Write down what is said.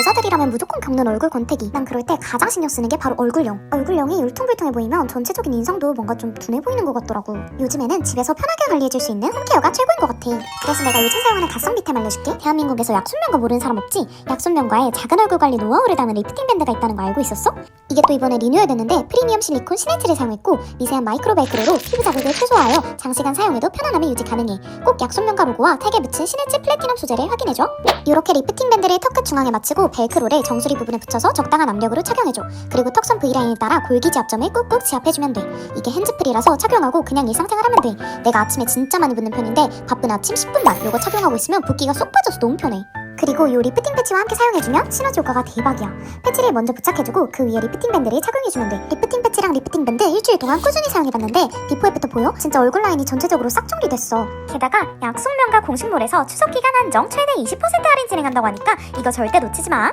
여자들이라면 무조건 겪는 얼굴 권태기. 난 그럴 때 가장 신경 쓰는 게 바로 얼굴형. 얼굴형이 울퉁불퉁해 보이면 전체적인 인상도 뭔가 좀 둔해 보이는 것 같더라고. 요즘에는 집에서 편하게 관리해줄 수 있는 홈케어가 최고인 것 같아. 그래서 내가 요즘 사용하는 가성 비템 알려줄게. 대한민국에서 약손명과 모르는 사람 없지? 약손명과의 작은 얼굴 관리 노하우를 담은 리프팅 밴드가 있다는 거 알고 있었어? 이게 또 이번에 리뉴얼 됐는데 프리미엄 실리콘 시네트를 사용했고 미세한 마이크로 벨크로로 피부 자극을 최소화하여 장시간 사용해도 편안함을 유지 가능해. 꼭 약손명가 로고와 택에 붙인 시네트 플래티넘 소재를 확인해줘. 이렇게 리프팅 밴드를 턱 끝 중앙에 맞추고 벨크로를 정수리 부분에 붙여서 적당한 압력으로 착용해줘. 그리고 턱선 V라인에 따라 골기 지압점을 꾹꾹 지압해주면 돼. 이게 핸즈프리라서 착용하고 그냥 일상생활 하면 돼. 내가 아침에 진짜 많이 붓는 편인데 바쁜 아침 10분만 이거 착용하고 있으면 붓기가 쏙 빠져서 너무 편해. 그리고 이 리프팅 패치와 함께 사용해주면 시너지 효과가 대박이야. 패치를 먼저 부착해주고 그 위에 리프팅 밴드를 착용해주면 돼. 리프팅 패치랑 리프팅 밴드 일주일 동안 꾸준히 사용해봤는데 비포 애프터 보여? 진짜 얼굴 라인이 전체적으로 싹 정리됐어. 게다가 약속명가 공식몰에서 추석 기간 한정 최대 20% 할인 진행한다고 하니까 이거 절대 놓치지 마.